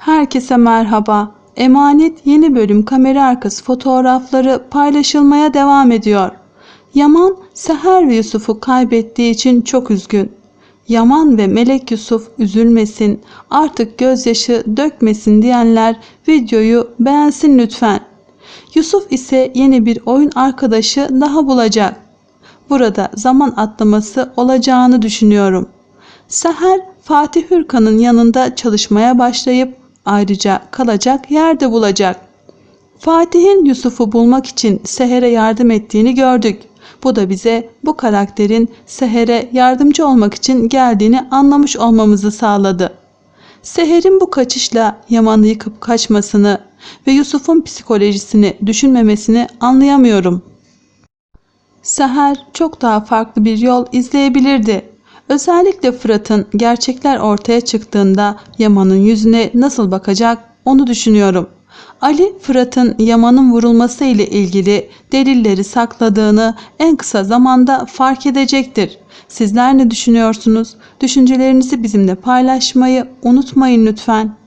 Herkese merhaba. Emanet yeni bölüm kamera arkası fotoğrafları paylaşılmaya devam ediyor. Yaman, Seher ve Yusuf'u kaybettiği için çok üzgün. Yaman ve Melek Yusuf üzülmesin, artık gözyaşı dökmesin diyenler videoyu beğensin lütfen. Yusuf ise yeni bir oyun arkadaşı daha bulacak. Burada zaman atlaması olacağını düşünüyorum. Seher Fatih Hürkan'ın yanında çalışmaya başlayıp ayrıca kalacak yer de bulacak. Fatih'in Yusuf'u bulmak için Seher'e yardım ettiğini gördük. Bu da bize bu karakterin Seher'e yardımcı olmak için geldiğini anlamış olmamızı sağladı. Seher'in bu kaçışla Yaman'ı yıkıp kaçmasını ve Yusuf'un psikolojisini düşünmemesini anlayamıyorum. Seher çok daha farklı bir yol izleyebilirdi. Özellikle Fırat'ın gerçekler ortaya çıktığında Yaman'ın yüzüne nasıl bakacak onu düşünüyorum. Ali Fırat'ın Yaman'ın vurulması ile ilgili delilleri sakladığını en kısa zamanda fark edecektir. Sizler ne düşünüyorsunuz? Düşüncelerinizi bizimle paylaşmayı unutmayın lütfen.